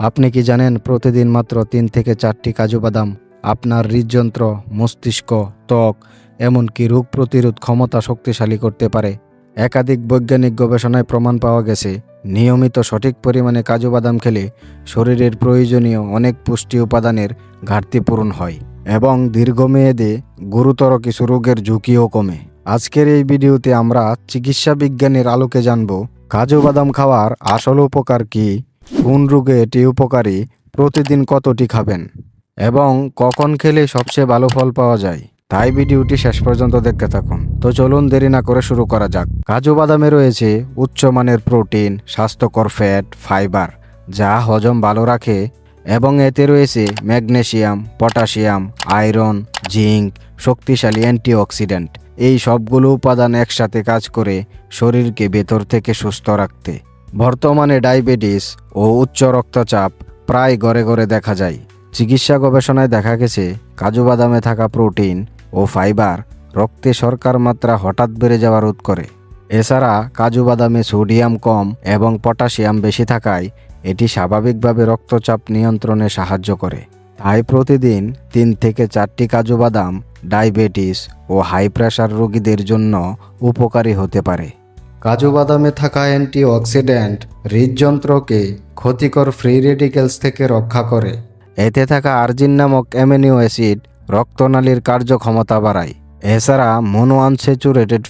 আপনি কি জানেন প্রতিদিন মাত্র তিন থেকে চারটি কাজু বাদাম, আপনার হৃদযন্ত্র, মস্তিষ্ক, ত্বক, এমনকি রোগ প্রতিরোধ ক্ষমতা শক্তিশালী করতে পারে। একাধিক বৈজ্ঞানিক গবেষণায় প্রমাণ পাওয়া গেছে, নিয়মিত সঠিক পরিমাণে কাজু বাদাম খেলে শরীরের প্রয়োজনীয় অনেক পুষ্টি উপাদানের ঘাটতি পূরণ হয় এবং দীর্ঘমেয়াদে গুরুতর কিছু রোগের ঝুঁকিও কমে। আজকের এই ভিডিওতে আমরা চিকিৎসা বিজ্ঞানের আলোকে জানব, কাজু বাদাম খাওয়ার আসল উপকার কী? কোন রোগে এটি উপকারী, প্রতিদিন কতটি খাবেন? এবং কখন খেলে সবচেয়ে ভালো ফল পাওয়া যায়? তাই ভিডিওটি শেষ পর্যন্ত দেখতে থাকুন। তো চলুন দেরি না করে শুরু করা যাক। কাজু বাদামে রয়েছে উচ্চমানের প্রোটিন, স্বাস্থ্যকর ফ্যাট, ফাইবার, যা হজম ভালো রাখে এবং এতে রয়েছে ম্যাগনেশিয়াম পটাশিয়াম, আয়রন, জিঙ্ক, শক্তিশালী অ্যান্টিঅক্সিডেন্ট। এই সবগুলো উপাদান একসাথে কাজ করে শরীরকে ভেতর থেকে সুস্থ রাখতে। বর্তমানে ডায়াবেটিস ও উচ্চ রক্তচাপ প্রায় ঘরে ঘরে দেখা যায়। চিকিৎসা গবেষণায় দেখা গেছে, কাজু বাদামে থাকা প্রোটিন ও ফাইবার রক্তে শর্করার মাত্রা হঠাৎ বেড়ে যাওয়া রোধ করে। এছাড়া কাজু বাদামে সোডিয়াম কম এবং পটাশিয়াম বেশি থাকায় এটি স্বাভাবিকভাবে রক্তচাপ নিয়ন্ত্রণে সাহায্য করে। তাই প্রতিদিন তিন থেকে চারটি কাজু বাদাম, ডায়াবেটিস ও হাই প্রেশার রোগীদের জন্য উপকারী হতে পারে। কাজু বাদামে থাকা অ্যান্টিঅক্সিডেন্ট হৃদযন্ত্রকে ক্ষতিকর ফ্রি রেডিকেলস থেকে রক্ষা করে। এতে থাকা আর্জিন নামক অ্যামিনিও অ্যাসিড রক্তনালীর কার্যক্ষমতা বাড়ায়। এছাড়া মনো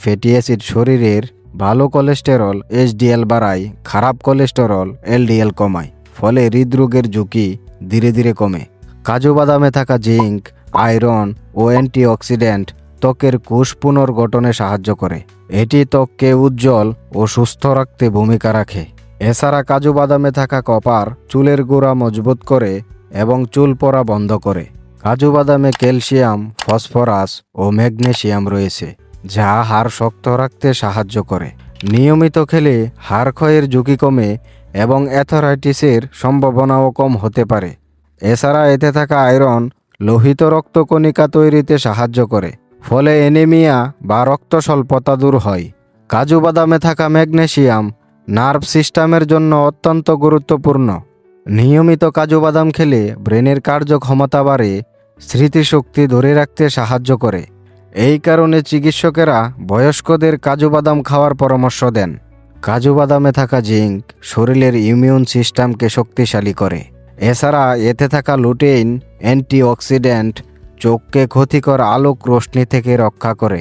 ফ্যাটি অ্যাসিড শরীরের ভালো কোলেস্টেরল এইচডিএল বাড়ায়, খারাপ কোলেস্টেরল, এলডিএল কমায়, ফলে হৃদরোগের ঝুঁকি ধীরে ধীরে কমে। কাজু বাদামে থাকা জিঙ্ক আয়রন ও অ্যান্টিঅক্সিডেন্ট ত্বকের কোষ পুনর্গঠনে সাহায্য করে। এটি ত্বককে উজ্জ্বল ও সুস্থ রাখতে ভূমিকা রাখে। এছাড়া কাজু বাদামে থাকা কপার চুলের গোড়া মজবুত করে এবং চুল পড়া বন্ধ করে। কাজু বাদামে ক্যালসিয়াম, ফসফরাস ও ম্যাগনেসিয়াম রয়েছে, যা হাড় শক্ত রাখতে সাহায্য করে। নিয়মিত খেলে হাড় ক্ষয়ের ঝুঁকি কমে এবং অ্যাথরাইটিসের সম্ভাবনাও কম হতে পারে। এছাড়া এতে থাকা আয়রন, লোহিত রক্তকণিকা তৈরিতে সাহায্য করে। ফলে অ্যানিমিয়া বা রক্ত স্বল্পতা দূর হয়। কাজু বাদামে থাকা ম্যাগনেশিয়াম নার্ভ সিস্টেমের জন্য অত্যন্ত গুরুত্বপূর্ণ। নিয়মিত কাজু বাদাম খেলে ব্রেনের কার্যক্ষমতা বাড়ে, স্মৃতিশক্তি ধরে রাখতে সাহায্য করে। এই কারণে চিকিৎসকেরা বয়স্কদের কাজু বাদাম খাওয়ার পরামর্শ দেন। কাজু বাদামে থাকা জিঙ্ক শরীরের ইমিউন সিস্টেমকে শক্তিশালী করে। এছাড়া এতে থাকা লুটেইন, অ্যান্টিঅক্সিডেন্ট চোখকে ক্ষতিকর আলোক রোশনি থেকে রক্ষা করে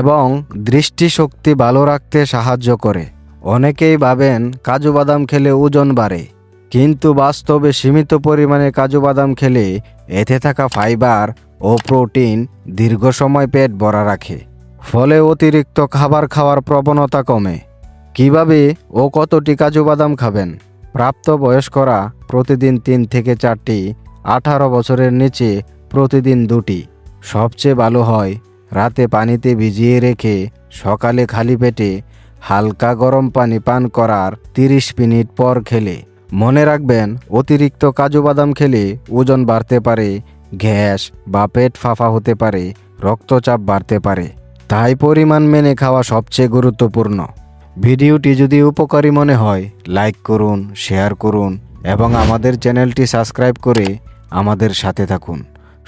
এবং দৃষ্টিশক্তি ভালো রাখতে সাহায্য করে। অনেকেই ভাবেন কাজু বাদাম খেলে ওজন বাড়ে, কিন্তু বাস্তবে সীমিত পরিমাণে কাজু বাদাম খেলে এতে থাকা ফাইবার ও প্রোটিন দীর্ঘ সময় পেট ভরা রাখে, ফলে অতিরিক্ত খাবার খাওয়ার প্রবণতা কমে। কীভাবে ও কতটি কাজু বাদাম খাবেন? প্রাপ্ত বয়স্করা প্রতিদিন তিন থেকে চারটি আঠারো বছরের নিচে প্রতিদিন দুটি। সবচেয়ে ভালো হয় রাতে পানিতে ভিজিয়ে রেখে সকালে খালি পেটে হালকা গরম পানি পান করার তিরিশ মিনিট পর খেলে। মনে রাখবেন, অতিরিক্ত কাজু বাদাম খেলে ওজন বাড়তে পারে, গ্যাস বা পেট ফাঁপা হতে পারে, রক্তচাপ বাড়তে পারে। তাই পরিমাণ মেনে খাওয়া সবচেয়ে গুরুত্বপূর্ণ। ভিডিওটি যদি উপকারী মনে হয়, লাইক করুন, শেয়ার করুন এবং আমাদের চ্যানেলটি সাবস্ক্রাইব করে আমাদের সাথে থাকুন।